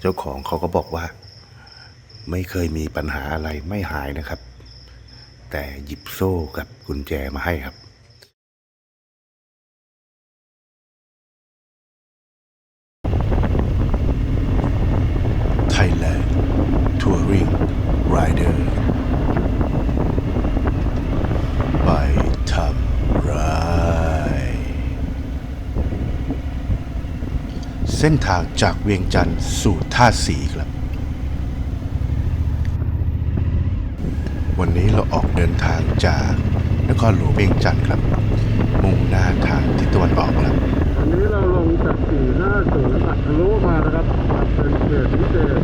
เจ้าของเขาก็บอกว่า ไม่เคยมีปัญหาอะไรไม่หายนะครับ แต่หยิบโซ่กับกุญแจมาให้ครับ Thailand Touring Rider ไปทำไราย เส้นทางจากเวียงจันทร์สู่ท่าสีครับ วันนี้เราออกเดินทางจากนครหลวงเวียงจันทร์ครับ มุ่งหน้าทางทิศตะวันออกครับอันนี้เราลงจากสี่หน้าศูนย์ปัดทะลุมานะครับเป็นเขตพิเศษ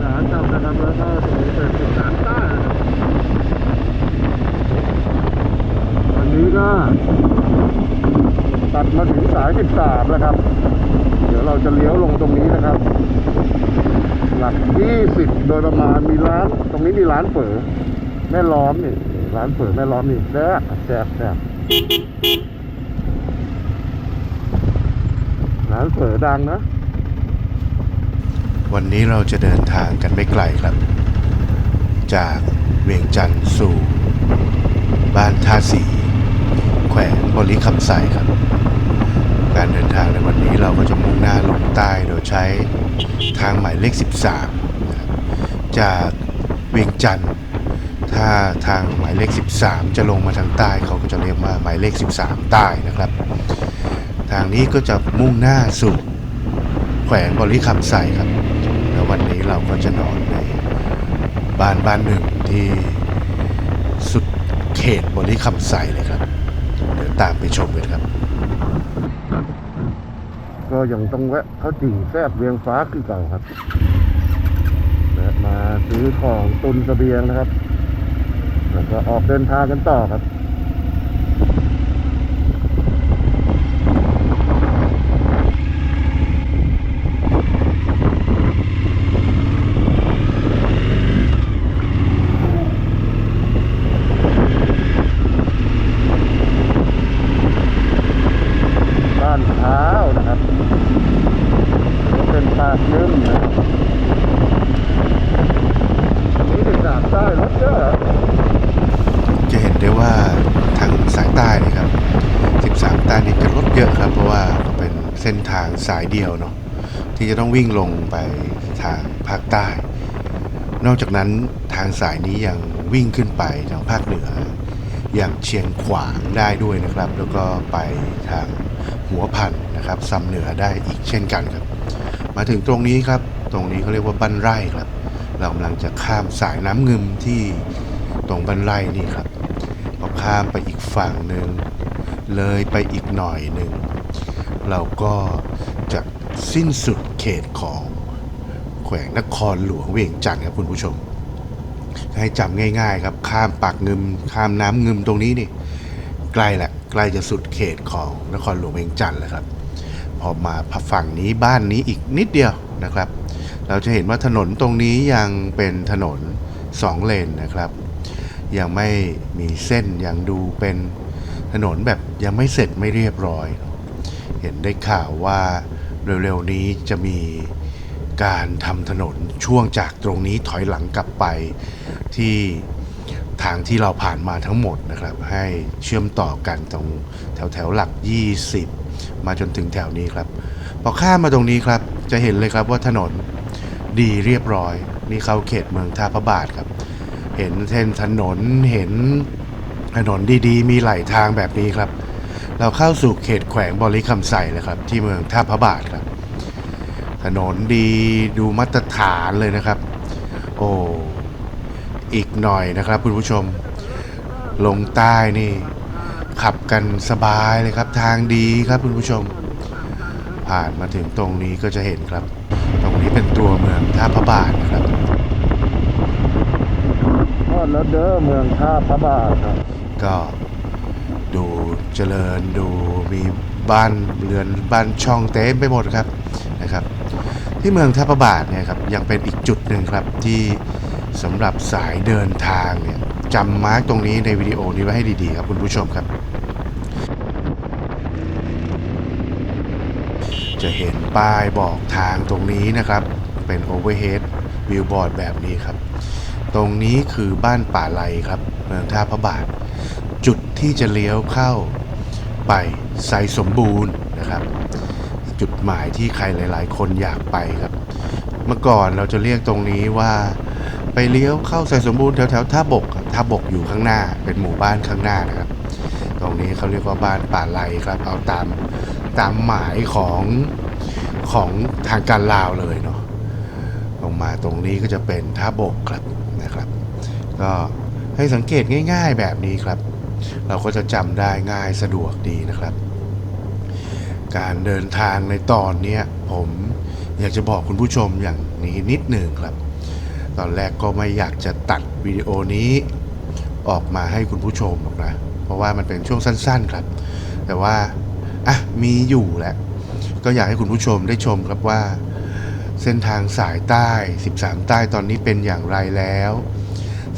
สารจำนะครับแล้วก็ถึงเป็นสุสานใต้นะครับวันนี้ก็ตัดมาถึงสายสิบสามแล้วครับ จะเลี้ยวลงตรงนี้นะครับ หลักยี่สิบโดยประมาณมีร้าน ตรงนี้มีร้านเฝอแม่ล้อมนี่ร้านเฝอแม่ล้อมนี่แซ่บแซ่บแซ่บร้านเฝอดังนะ วันนี้เราจะเดินทางกันไม่ไกลครับ จากเวียงจันทร์สู่ บ้านท่าสี แขวงบริคำไซครับ การเดินทางในวันนี้เราก็จะมุ่งหน้าลงใต้โดยใช้ทางหมายเลข 13 จากเวียงจันทร์ถ้าทางหมายเลข 13 จะลงมาทางใต้เขาก็จะเรียกว่าหมายเลข 13 ใต้นะครับ ทางนี้ก็จะมุ่งหน้าสู่แขวงบริคำไซครับ แล้ววันนี้เราก็จะนอนในบ้านบ้านหนึ่งที่สุดเขตบริคำไซเลยครับ เดี๋ยวตามไปชมกันครับ ก็ยังต้องแวะเข้าจิ่งแซบเวียงฟ้าคือเก่าครับแวะมาซื้อของตุนเสบียงนะครับ แล้วก็ออกเดินทางกันต่อครับานเท้านะครับเป็นปากนึ่มนะครับนี่ถึงสามใต้รถเยอะ จะเห็นได้ว่าทางสายใต้นี่ครับ 13 ใต้นี่จะรถเยอะครับ เพราะว่าเป็นเส้นทางสายเดียวเนาะที่จะ ต้องวิ่งลงไปทางภาคใต้ นอกจากนั้นทางสายนี้ยังวิ่งขึ้นไปทางภาคเหนือ อย่างเชียงขวางได้ด้วยนะครับ แล้วก็ไปทางหัวพันนะครับซำเหนือได้อีกเช่นกันครับ มาถึงตรงนี้ครับ ตรงนี้เขาเรียกว่าบ้านไร่ครับ เรากำลังจะข้ามสายน้ำเงึมที่ตรงบ้านไร่นี่ครับพอข้ามไปอีกฝั่งหนึ่งเลยไปอีกหน่อยหนึ่งเราก็จะ สิ้นสุดเขตของแขวงนครหลวงเวียงจันทร์ครับคุณผู้ชม ให้จำง่าย ๆ ครับข้ามปากเงึมข้ามน้ำเงึมตรงนี้นี่ใกล้แหละใกล้จะสุดเขตของนครหลวงเวียงจันทร์แล้วครับ พอมาฝั่งนี้บ้านนี้อีกนิดเดียวนะครับ เราจะเห็นว่าถนนตรงนี้ยังเป็นถนนสองเลนนะครับ ยังไม่มีเส้นยังดูเป็นถนนแบบยังไม่เสร็จไม่เรียบร้อย เห็นได้ข่าวว่า เร็วๆนี้จะมีการทำถนนช่วงจากตรงนี้ถอยหลังกลับไปที่ทางที่เราผ่านมาทั้งหมดนะครับ ให้เชื่อมต่อกันตรงแถวแถวๆหลัก 20 มาจนถึงแถวนี้ครับ พอข้ามมาตรงนี้ครับ จะเห็นเลยครับว่าถนนดีเรียบร้อย นี่เข้าเขตเมืองท่าพระบาทครับ เห็นเส้นถนนเห็นถนนดีๆ มีไหลทางแบบนี้ครับ เราเข้าสู่เขตแขวงบริคำไซเลยครับ ที่เมืองท่าพระบาทครับ ถนนดีดูมาตรฐานเลยนะครับ โอ้อีกหน่อยนะครับคุณผู้ชม ลงใต้นี่ ขับกันสบายเลยครับ ทางดีครับคุณผู้ชม ผ่านมาถึงตรงนี้ก็จะเห็นครับ ตรงนี้เป็นตัวเมืองท่าพระบาทนะครับทอดแล้วเด้อเมืองท่าพระบาทครับ ก็ดู เจริญดูมีบ้านเรือนบ้านช่องเต็มไปหมดครับนะครับ ที่เมืองท่าประบาทเนี่ยครับยังเป็นอีกจุดหนึ่งครับที่สำหรับสายเดินทางเนี่ยจำมาร์กตรงนี้ในวิดีโอนี้ไว้ให้ดีๆครับคุณผู้ชมครับ จะเห็นป้ายบอกทางตรงนี้นะครับ เป็นโอเวอร์เฮดวิวบอร์ดแบบนี้ครับ ตรงนี้คือบ้านป่าไลครับ เมืองท่าพระบาท จุดที่จะเลี้ยวเข้า ไปไซสมบูรณ์นะครับ จุดหมายที่ใครหลาย ๆ คนอยากไปครับ เมื่อก่อนเราจะเรียกตรงนี้ว่า ไปเลี้ยวเข้าไซสมบูรณ์แถวๆท่าบกครับท่าบกอยู่ข้างหน้าเป็นหมู่บ้านข้างหน้านะครับ ตรงนี้เขาเรียกว่าบ้านป่าไลครับเอาตามตามหมายของของทางการลาวเลยเนาะลงมาตรงนี้ก็จะเป็นท่าบกครับนะครับ ก็ให้สังเกตง่าย ๆแบบนี้ครับ เราก็จะจำได้ง่ายสะดวกดีนะครับ การเดินทางในตอนนี้ผมอยากจะบอกคุณผู้ชมอย่างนี้นิดหนึ่งครับ ตอนแรกก็ไม่อยากจะตัดวิดีโอนี้ออกมาให้คุณผู้ชมหรอกนะ เพราะว่ามันเป็นช่วงสั้น ๆครับ แต่ว่าอะมีอยู่แหละ ก็อยากให้คุณผู้ชมได้ชมครับว่า เส้นทางสายใต้ 13 ใต้ตอนนี้เป็นอย่างไรแล้ว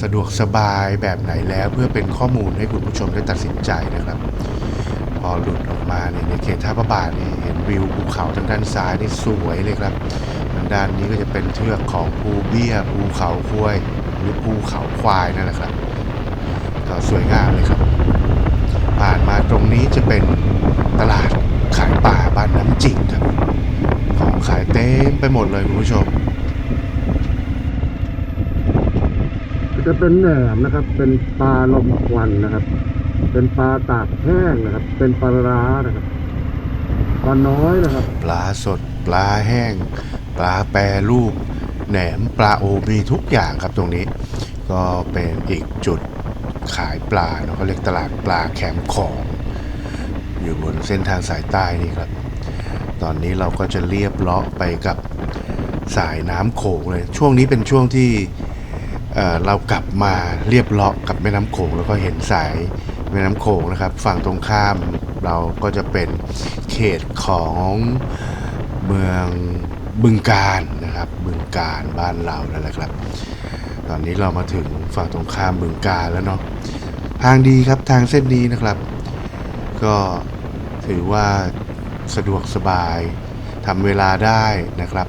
สะดวกสบายแบบไหนแล้วเพื่อเป็นข้อมูลให้คุณผู้ชมได้ตัดสินใจนะครับ พอหลุดออกมาเนี่ยในเขตท่าพระบาทนี่เห็นวิวภูเขาทางด้านซ้ายนี่สวยเลยครับทางด้านนี้ก็จะเป็นเทือกของภูเบี้ยภูเขาควายหรือภูเขาควายนั่นแหละครับก็สวยงามเลยครับ ผ่านมาตรงนี้จะเป็นตลาดขายป่าบ้านน้ำจิกครับของขายเต็มไปหมดเลยคุณผู้ชม จะเป็นแหนมนะครับ เป็นปลาลมควันนะครับ เป็นปลาตากแห้งนะครับ เป็นปลาร้านะครับปลาน้อยนะครับ ปลาสด ปลาแห้ง ปลาแปรรูป แหนมปลาโอมีทุกอย่างครับตรงนี้ ก็เป็นอีกจุดขายปลาเนาะเขาเรียกตลาดปลาแคมป์ของ อยู่บนเส้นทางสายใต้นี่ครับ ตอนนี้เราก็จะเรียบเลาะไปกับสายน้ำโขงเลย ช่วงนี้เป็นช่วงที่ เเรากลับมาเรียบเลาะกับแม่น้ำโขงแล้วก็เห็นสายแม่น้ำโขงนะครับ ฝั่งตรงข้ามเราก็จะเป็นเขตของเมืองบึงการนะครับ บึงการบ้านเรานั่นแหละครับ ตอนนี้เรามาถึงฝั่งตรงข้ามบึงการแล้วเนาะทางดีครับทางเส้นนี้นะครับ ก็ถือว่าสะดวกสบายทำเวลาได้นะครับ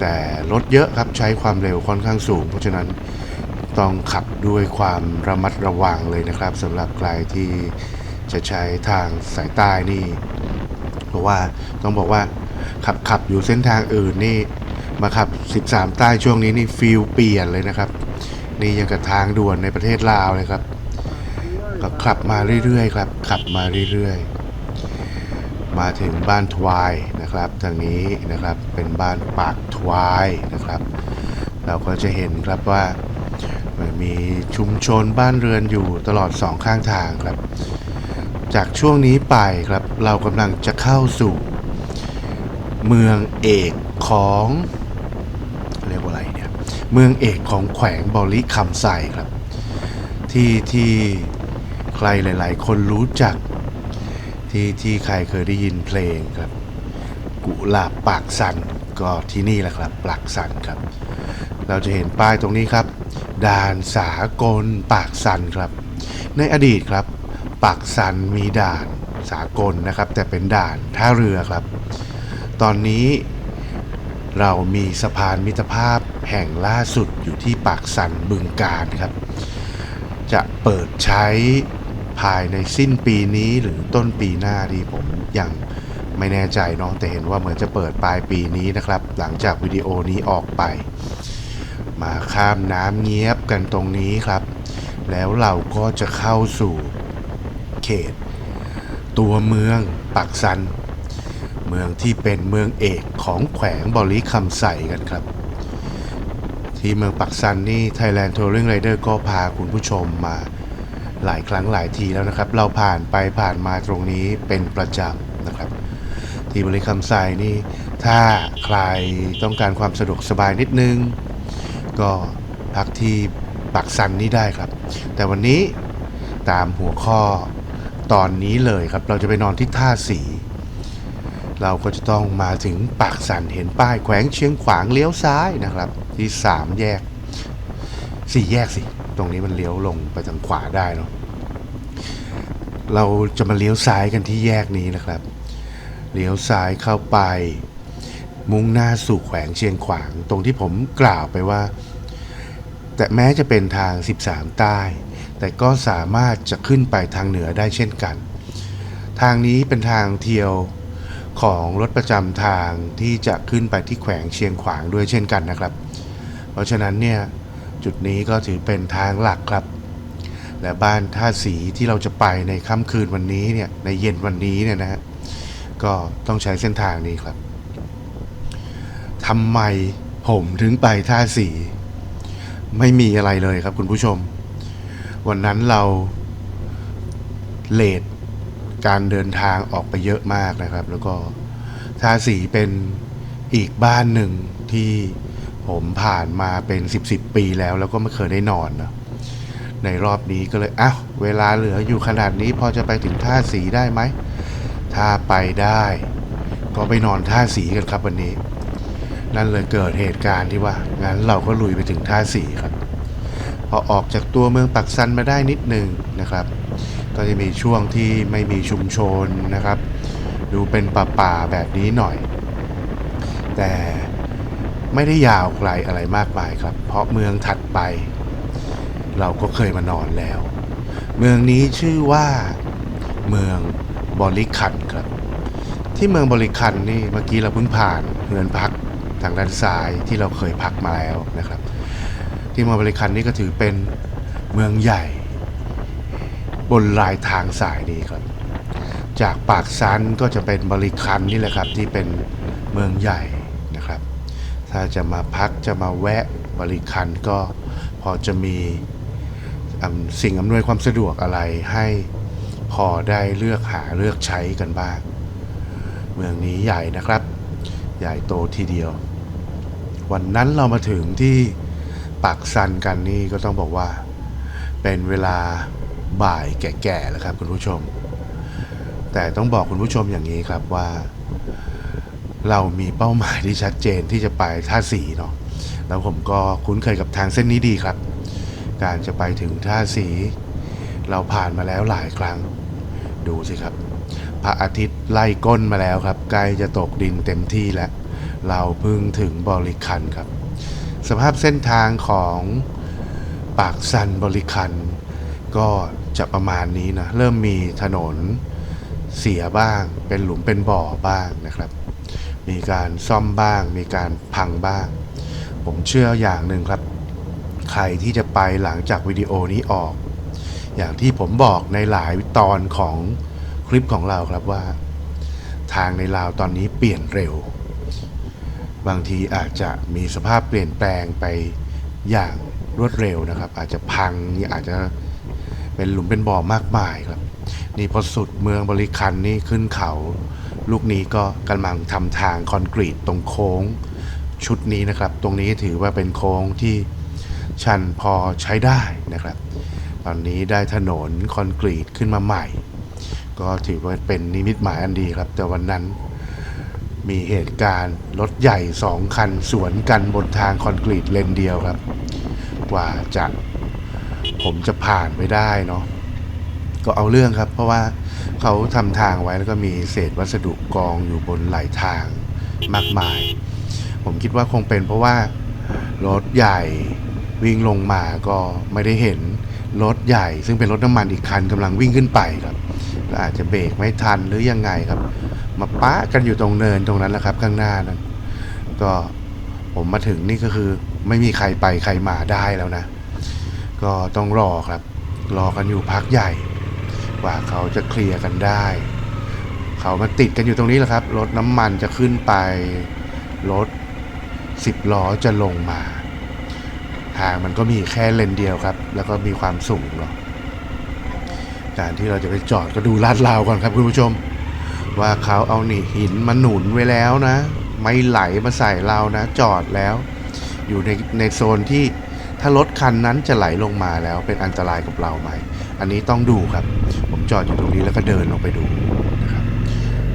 แต่รถเยอะครับใช้ความเร็วค่อนข้างสูง เพราะฉะนั้น ต้องขับด้วยความระมัดระวังเลยนะครับสำหรับใครที่จะใช้ทางสายใต้นี่ เพราะว่าต้องบอกว่าขับขับอยู่เส้นทางอื่นนี่มาขับ 13 ใต้ช่วงนี้นี่ฟิลเปลี่ยนเลยนะครับ นี่ยังกับทางด่วนในประเทศลาวเลยครับ ก็ขับมาเรื่อยๆครับ ขับมาเรื่อยๆ มาถึงบ้านทวายนะครับทางนี้นะครับเป็นบ้านปากทวายนะครับ เราก็จะเห็นครับว่า มีชุมชนบ้านเรือนอยู่ตลอดสองข้างทางครับ จากช่วงนี้ไปครับ เรากำลังจะเข้าสู่ เมืองเอกของเรียกว่าอะไรเนี่ยเมืองเอกของแขวงบริคำไซครับ ที่ที่ใครหลาย ๆ คนรู้จัก ที่ที่ใครเคยได้ยินเพลงครับ กุหลาบปากสันก็ที่นี่แหละครับปากสันครับ เราจะเห็นป้ายตรงนี้ครับ ด่านสากลปากสันครับ ในอดีตครับ ปากสันมีด่านสากลนะครับ แต่เป็นด่านท่าเรือครับ ตอนนี้เรามีสะพานมิตรภาพแห่งล่าสุดอยู่ที่ปากสันบึงการครับ จะเปิดใช้ภายในสิ้นปีนี้หรือต้นปีหน้าดีผมยังไม่แน่ใจเนาะแต่เห็นว่าเหมือนจะเปิดปลายปีนี้นะครับ หลังจากวิดีโอนี้ออกไป มาข้ามน้ำเงียบกันตรงนี้ครับ แล้วเราก็จะเข้าสู่เขต ตัวเมืองปักสัน เมืองที่เป็นเมืองเอกของแขวงบริคำใสกันครับ ที่เมืองปักสันนี่ Thailand Touring Rider ก็พาคุณผู้ชมมาหลายครั้งหลายทีแล้วนะครับ เราผ่านไปผ่านมาตรงนี้เป็นประจำนะครับ ที่บริคำไซนี่ ถ้าใครต้องการความสะดวกสบายนิดนึง ก็พักที่ปักสันนี่ได้ครับ แต่วันนี้ตามหัวข้อตอนนี้เลยครับ เราจะไปนอนที่ท่าสี เราก็จะต้องมาถึงปากสันเห็นป้ายแขวงเชียงขวางเลี้ยวซ้ายนะครับ ที่สามแยกสี่แยกสิ ตรงนี้มันเลี้ยวลงไปทางขวาได้เนาะเราจะมาเลี้ยวซ้ายกันที่แยกนี้นะครับ เลี้ยวซ้ายเข้าไป มุ่งหน้าสู่แขวงเชียงขวาง ตรงที่ผมกล่าวไปว่า แต่แม้จะเป็นทาง 13 ใต้ แต่ก็สามารถจะขึ้นไปทางเหนือได้เช่นกัน ทางนี้เป็นทางเที่ยวของรถประจำทางที่จะขึ้นไปที่แขวงเชียงขวางด้วยเช่นกันนะครับ เพราะฉะนั้นเนี่ยจุดนี้ก็ถือเป็นทางหลักครับ และบ้านท่าสีที่เราจะไปในค่ำคืนวันนี้เนี่ยในเย็นวันนี้เนี่ยนะฮะก็ต้องใช้เส้นทางนี้ครับ ทำไมผมถึงไปท่าสี ไม่มีอะไรเลยครับคุณผู้ชม วันนั้นเราเลทการเดินทางออกไปเยอะมากนะครับ แล้วก็ท่าสีเป็นอีกบ้านหนึ่งที่ผมผ่านมาเป็น 10บๆปีแล้ว แล้วก็ไม่เคยได้นอนนะในรอบนี้ก็เลยอ้าวเวลาเหลืออยู่ขนาดนี้พอจะไปถึงท่าสีได้ไหม ถ้าไปได้ ก็ไปนอนท่าสีกันครับวันนี้ นั่นเลยเกิดเหตุการณ์ที่ว่างั้นเราก็ลุยไปถึงท่าสี่ครับ พอออกจากตัวเมืองปักซันมาได้นิดหนึ่งนะครับ ก็จะมีช่วงที่ไม่มีชุมชนนะครับ ดูเป็นป่าป่าๆแบบนี้หน่อย แต่ไม่ได้ยาวไกลอะไรมากมายครับ เพราะเมืองถัดไป เราก็เคยมานอนแล้ว เมืองนี้ชื่อว่าเมืองบริคันครับ ที่เมืองบริคันนี่เมื่อกี้เราเพิ่งผ่านเรือนพัก ทางด้านซ้ายที่เราเคยพักมาแล้วนะครับ ที่มอบริคันนี่ก็ถือเป็นเมืองใหญ่ บนลายทางสายนี้ครับ จากปากซันก็จะเป็นบริคันนี่แหละครับที่เป็นเมืองใหญ่นะครับ ถ้าจะมาพักจะมาแวะบริคันก็พอจะมีสิ่งอำนวยความสะดวกอะไรให้พอได้เลือกหาเลือกใช้กันบ้าง เมืองนี้ใหญ่นะครับ ใหญ่โตทีเดียว วันนั้นเรามาถึงที่ปากซันกันนี่ก็ต้องบอกว่า เป็นเวลาบ่ายแก่ๆแล้วครับคุณผู้ชม แต่ต้องบอกคุณผู้ชมอย่างนี้ครับว่า เรามีเป้าหมายที่ชัดเจนที่จะไปท่าสีเนาะแล้วผมก็คุ้นเคยกับทางเส้นนี้ดีครับ การจะไปถึงท่าสี เราผ่านมาแล้วหลายครั้ง ดูสิครับ พระอาทิตย์ไล่ก้นมาแล้วครับใกล้จะตกดินเต็มที่แล้ว เราเพิ่งถึงบริคันครับ สภาพเส้นทางของปากซันบริคัน ก็จะประมาณนี้นะ เริ่มมีถนนเสียบ้าง เป็นหลุมเป็นบ่อบ้างนะครับ มีการซ่อมบ้าง มีการพังบ้าง ผมเชื่ออย่างหนึ่งครับ ใครที่จะไปหลังจากวิดีโอนี้ออก อย่างที่ผมบอกในหลายตอนของคลิปของเราครับว่า ทางในลาวตอนนี้เปลี่ยนเร็ว บางทีอาจจะมีสภาพเปลี่ยนแปลงไปอย่างรวดเร็วนะครับ อาจจะพังอาจจะเป็นหลุมเป็นบ่อมากมายครับ นี่พอสุดเมืองบริคันนี่ขึ้นเขา ลูกนี้ก็กำลังทำทางคอนกรีตตรงโค้งชุดนี้นะครับ ตรงนี้ถือว่าเป็นโค้งที่ชันพอใช้ได้นะครับ ตอนนี้ได้ถนนคอนกรีตขึ้นมาใหม่ ก็ถือว่าเป็นนิมิตหมายอันดีครับ แต่วันนั้น มีเหตุการณ์รถใหญ่สองคันสวนกันบนทางคอนกรีตเลนเดียวครับ กว่าจะผมจะผ่านไปได้เนาะก็เอาเรื่องครับ เพราะว่าเขาทำทางไว้แล้วก็มีเศษวัสดุกองอยู่บนไหลาทางมากมาย ผมคิดว่าคงเป็นเพราะว่ารถใหญ่วิ่งลงมาก็ไม่ได้เห็นรถใหญ่ ซึ่งเป็นรถน้ำมันอีกคันกำลังวิ่งขึ้นไปครับอาจจะเบรกไม่ทันหรือยังไงครับ มาปะกันอยู่ตรงเนินตรงนั้นแหละครับข้างหน้านั้น ก็ผมมาถึงนี่ก็คือไม่มีใครไปใครมาได้แล้วนะ ก็ต้องรอครับ รอกันอยู่พักใหญ่ กว่าเขาจะเคลียร์กันได้ เขามาติดกันอยู่ตรงนี้แหละครับ รถน้ำมันจะขึ้นไป รถสิบล้อจะลงมาทางมันก็มีแค่เลนเดียวครับ แล้วก็มีความสูงเนาะการที่เราจะไปจอดก็ดูลาดราวก่อนครับคุณผู้ชม ว่าเขาเอานี่หินมาหนุนไว้แล้วนะ ไม่ไหลมาใส่เรานะ จอดแล้ว อยู่ในในโซนที่ถ้ารถคันนั้นจะไหลลงมาแล้วเป็นอันตรายกับเราไหม อันนี้ต้องดูครับ ผมจอดอยู่ตรงนี้แล้วก็เดินลงไปดูนะครับ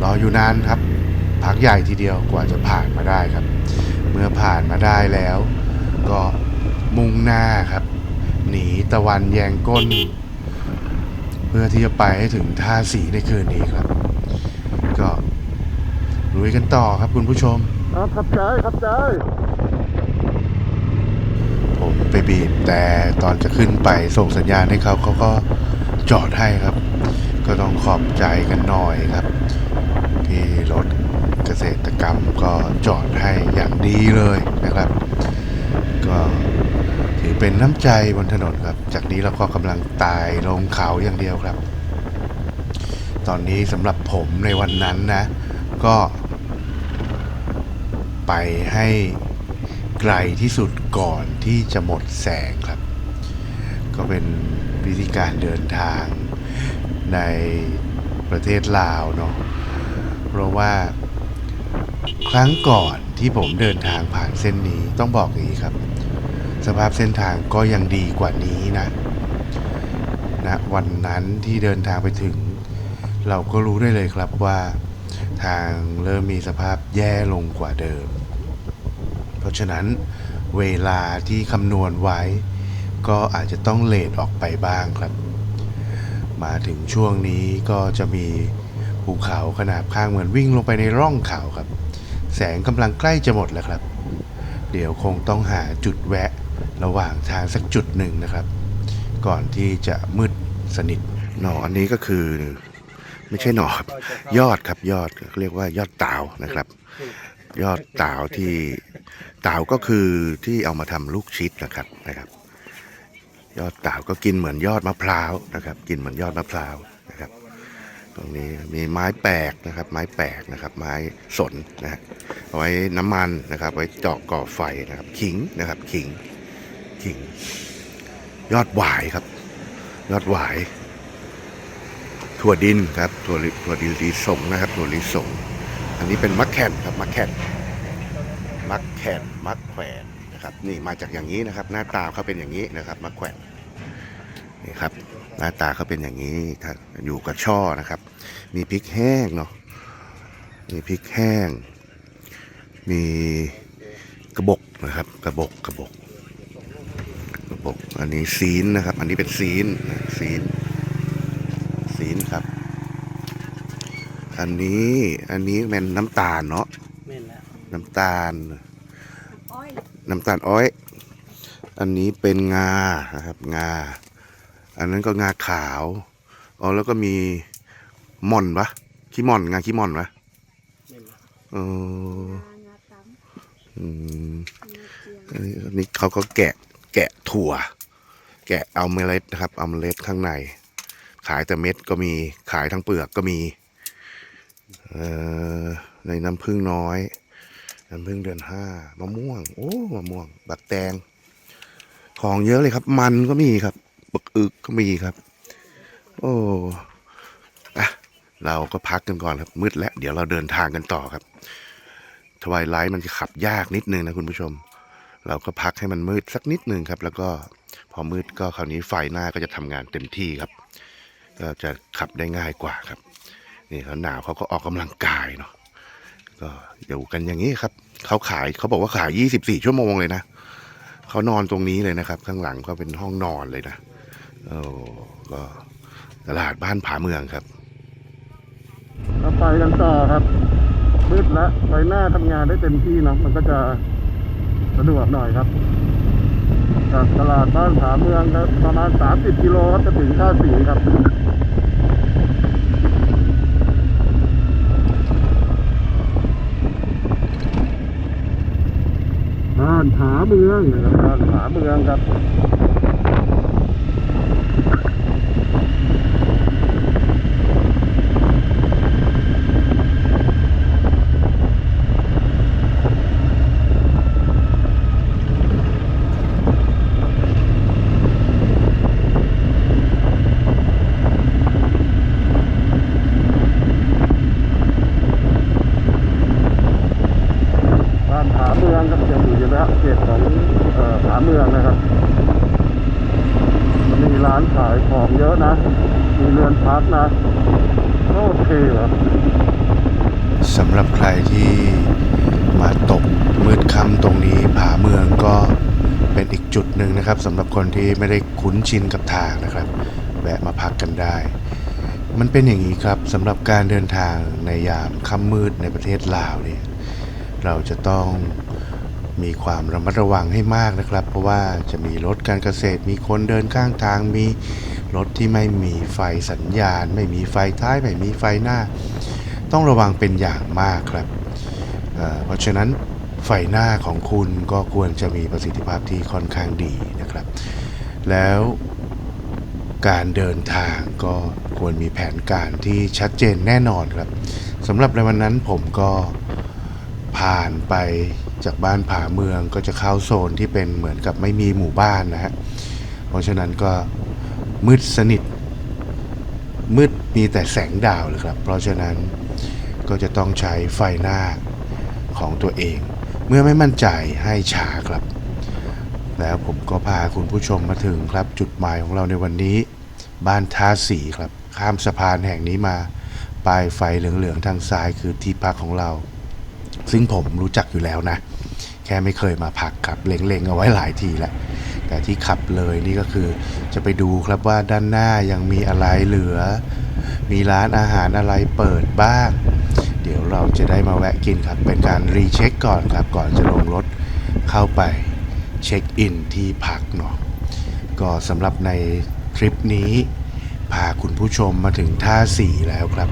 รออยู่นานครับ พักใหญ่ทีเดียวกว่าจะผ่านมาได้ครับ เมื่อผ่านมาได้แล้ว ก็มุ่งหน้าครับ หนีตะวันแยงก้น เพื่อที่จะไปให้ถึงท่าสีในคืนนี้ครับ ก็ลุยกันต่อครับคุณผู้ชมเอาขับใจขับใจผมไปบีบแต่ตอนจะขึ้นไปส่งสัญญาณให้เขาเขาก็จอดให้ครับ ก็ต้องขอบใจกันหน่อยครับ ที่รถเกษตรกรรมก็จอดให้อย่างดีเลยนะครับ ก็ถือเป็นน้ำใจบนถนนครับ จากนี้เราก็กำลังตายลงเขาอย่างเดียวครับ ตอนนี้สำหรับผมในวันนั้นนะ ก็ ไปให้ไกลที่สุดก่อนที่จะหมดแสงครับ ก็เป็นวิธีการเดินทางในประเทศลาวเนาะเพราะว่าครั้งก่อนที่ผมเดินทางผ่านเส้นนี้ต้องบอกอย่างนี้ครับ สภาพเส้นทางก็ยังดีกว่านี้นะนะวันนั้นที่เดินทางไปถึง เราก็รู้ได้เลยครับว่า ทางเริ่มมีสภาพแย่ลงกว่าเดิม เพราะฉะนั้นเวลาที่คำนวณไว้ ก็อาจจะต้องเลทออกไปบ้างครับ มาถึงช่วงนี้ก็จะมีภูเขาขนาบข้างเหมือนวิ่งลงไปในร่องเขาครับ แสงกำลังใกล้จะหมดแล้วครับ เดี๋ยวคงต้องหาจุดแวะระหว่างทางสักจุดหนึ่งนะครับ ก่อนที่จะมืดสนิทหนออันนี้ก็คือ ไม่ใช่หน่อครับยอดครับยอดเรียกว่ายอดตาวนะครับ ยอดตาวที่ตาวก็คือที่เอามาทำลูกชิดนะครับนะครับ ยอดตาวก็กินเหมือนยอดมะพร้าวนะครับ กินเหมือนยอดมะพร้าวนะครับ ตรงนี้มีไม้แปลกนะครับ ไม้แปลกนะครับ ไม้สนนะฮะเอาไว้น้ำมันนะครับ ไว้เจาะก่อไฟนะครับ ขิงนะครับ ขิงขิง ยอดหวายครับ ยอดหวาย ถั่วดินครับถั่วลิถั่วดินลีสงนะครับถั่วลิสงอันนี้เป็นมักแคนครับมักแคนมักแคนมักแขวนนะครับนี่มาจากอย่างนี้นะครับ หน้าตาเขาเป็นอย่างนี้นะครับมักแขวนนี่ครับหน้าตาเขาเป็นอย่างนี้ถ้าอยู่กับช่อนะครับ มีพริกแห้งเนาะมีพริกแห้ง มีกระบอกนะครับ กระบอกกระบอกกระบอกอันนี้ซีนนะครับ อันนี้เป็นซีนซีน ศีลครับ อันนี้อันนี้เป็นน้ำตาลเนาะแม่นแล้วน้ำตาลอ้อยน้ำตาลอ้อย อันนี้เป็นงานะครับงา อันนั้นก็งาขาวอ๋อแล้วก็มีม่อนปะขี้ม่อนงาขี้ม่อนปะแม่นแล้วเอองางาตั้มอืมงาเจียงอันนี้อันนี้เขาก็แกะแกะถั่ว แกะเอาเมล็ดนะครับ เอาเมล็ดข้างใน ขายแต่เม็ดก็มีขายทั้งเปลือกก็มีในน้ำผึ้งน้อย น้ำผึ้งเดือนห้ามะม่วง โอ้มะม่วง บักแตง ของเยอะเลยครับ มันก็มีครับบักอึกก็มีครับ โอ้อะเราก็พักกันก่อนครับ มืดแล้ว เดี๋ยวเราเดินทางกันต่อครับทวายไลท์มันจะขับยากนิดนึงนะคุณผู้ชม เราก็พักให้มันมืดสักนิดนึงครับ แล้วก็พอมืดก็คราวนี้ไฟหน้าก็จะทำงานเต็มที่ครับ ก็จะขับได้ง่ายกว่าครับ นี่เขาหนาวเขาก็ออกกำลังกายเนาะก็อยู่กันอย่างนี้ครับเขาขายเขาบอกว่าขาย 24 ชั่วโมงเลยนะเขานอนตรงนี้เลยนะครับ ข้างหลังก็เป็นห้องนอนเลยนะโอ้ก็ตลาดบ้านผาเมืองครับเราไปกันต่อครับมืดแล้วไฟหน้าทำงานได้เต็มที่เนอะมันก็จะสะดวกหน่อยครับ จากตลาดบ้านผาเมืองครับประมาณ 30 กิโลครับจะถึงท่าสีครับบ้านผาเมืองนะครับบ้านผาเมืองครับจะอยู่ในระเขตของเอ่อผาเมืองนะครับ มีร้านขายของเยอะนะ มีเรือนพักนะก็โอเคเหรอ สำหรับใครที่มาตกมืดค่ำตรงนี้ผาเมืองก็เป็นอีก จุดหนึ่งนะครับสำหรับคนที่ไม่ได้คุ้นชินกับทางนะครับ แวะมาพักกันได้ มันเป็นอย่างนี้ครับสำหรับการเดินทางในยามค่ำมืดในประเทศลาวเนี่ยเราจะต้องมีความระมัดระวังให้มากนะครับ เพราะว่าจะมีรถการเกษตรมีคนเดินข้างทางมีรถที่ไม่มีไฟสัญญาณ ไม่มีไฟท้ายไม่มีไฟหน้า ต้องระวังเป็นอย่างมากครับเเพราะฉะนั้น ไฟหน้าของคุณก็ควรจะมีประสิทธิภาพที่ค่อนข้างดีนะครับ แล้วการเดินทางก็ควรมีแผนการที่ชัดเจนแน่นอนครับสำหรับในวันนั้นผมก็ผ่านไปจากบ้านผาเมืองก็จะเข้าโซนที่เป็นเหมือนกับไม่มีหมู่บ้านนะฮะเพราะฉะนั้นก็มืดสนิท มืดมีแต่แสงดาวเลยครับ เพราะฉะนั้นก็จะต้องใช้ไฟหน้าของตัวเอง เมื่อไม่มั่นใจให้ช้าครับ แล้วผมก็พาคุณผู้ชมมาถึงครับจุดหมายของเราในวันนี้ บ้านท่าสีครับ ข้ามสะพานแห่งนี้มาปลายไฟเหลืองๆทางซ้ายคือที่พักของเรา ซึ่งผมรู้จักอยู่แล้วนะ แค่ไม่เคยมาพักครับเล็งๆเอาไว้หลายทีแล้วแต่ที่ขับเลยนี่ก็คือจะไปดูครับว่าด้านหน้ายังมีอะไรเหลือ มีร้านอาหารอะไรเปิดบ้าง เดี๋ยวเราจะได้มาแวะกินครับ เป็นการรีเช็คก่อนครับ ก่อนจะลงรถเข้าไปเช็คอินที่พักเนาะก็สำหรับในทริปนี้ พาคุณผู้ชมมาถึงท่าสี่แล้วครับ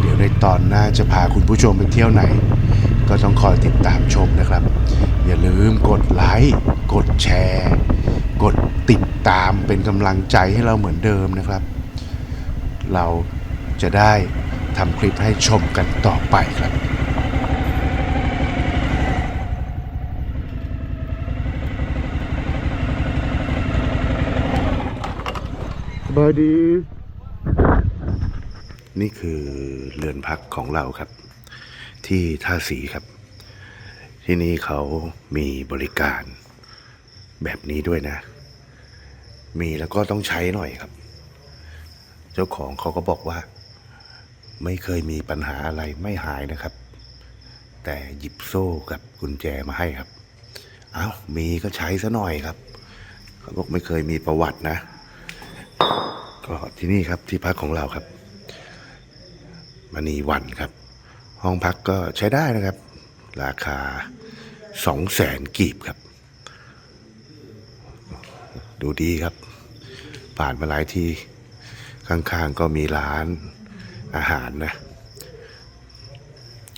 เดี๋ยวในตอนหน้าจะพาคุณผู้ชมไปเที่ยวไหน ก็ต้องคอยติดตามชมนะครับ อย่าลืมกดไลค์กดแชร์ กดติดตามเป็นกำลังใจให้เราเหมือนเดิมนะครับ เราจะได้ ทำคลิปให้ชมกันต่อไปครับสบายดี นี่คือเรือนพักของเราครับ ที่ท่าสีครับ ที่นี่เขามีบริการแบบนี้ด้วยนะ มีแล้วก็ต้องใช้หน่อยครับ เจ้าของเขาก็บอกว่า ไม่เคยมีปัญหาอะไรไม่หายนะครับ แต่หยิบโซ่กับกุญแจมาให้ครับ เอา้ามีก็ใช้ซะหน่อยครับ เขาบอกไม่เคยมีประวัตินะ ก็ที่นี่ครับที่พักของเราครับมณีวันครับ ห้องพักก็ใช้ได้นะครับ ราคาสองแสนกีบครับ ดูดีครับ ผ่านมาหลายที่ข้างๆก็มีร้าน อาหารนะ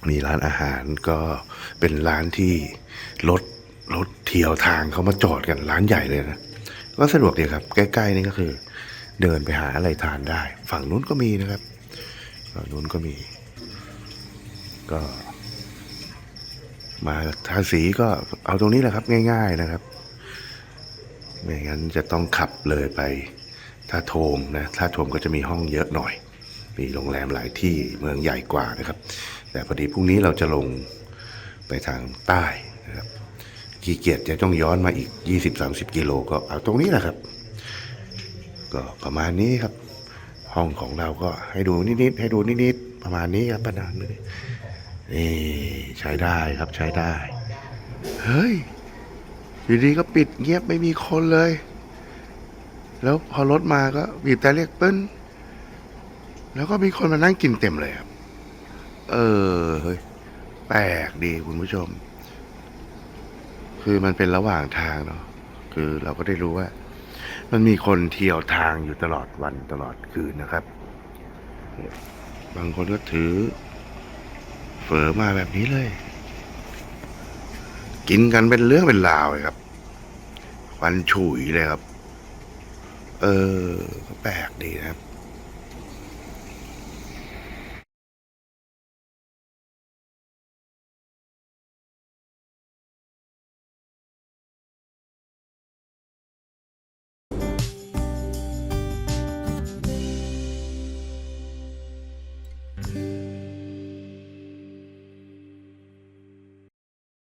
มีร้านอาหารก็เป็นร้านที่รถรถเที่ยวทางเขามาจอดกันร้านใหญ่เลยนะ ก็สะดวกดีครับ ใกล้ๆนี่ก็คือ เดินไปหาอะไรทานได้ ฝั่งนู้นก็มีนะครับ ฝั่งนู้นก็มี ก็ มาทาสีก็เอาตรงนี้แหละครับ ง่าย ๆนะครับไม่งั้นจะต้องขับเลยไปท่าโทมนะท่าโทมก็จะมีห้องเยอะหน่อย มีโรงแรมหลายที่เมืองใหญ่กว่านะครับ แต่พอดีพรุ่งนี้เราจะลงไปทางใต้นะครับขี้เกียจจะต้องย้อนมาอีก 20-30 กิโลก็เอาตรงนี้แหละครับ ก็ประมาณนี้ครับ ห้องของเราก็ให้ดูนิดๆให้ดูนิดๆประมาณนี้ครับประมาณนี้นี่ใช้ได้ครับใช้ได้ เฮ้ยอยู่ดีก็ปิดเงียบไม่มีคนเลย แล้วพอรถมาก็บีบแต่เรียกปึ้น แล้วก็มีคนมานั่งกินเต็มเลยครับ เออเฮ้ยแปลกดีคุณผู้ชม คือมันเป็นระหว่างทางเนาะคือเราก็ได้รู้ว่า มันมีคนเที่ยวทางอยู่ตลอดวันตลอดคืนนะครับ บางคนก็ถือเฝอมาแบบนี้เลย กินกันเป็นเรื่องเป็นราวเลยครับควันฉุยเลยครับ เออก็แปลกดีนะครับ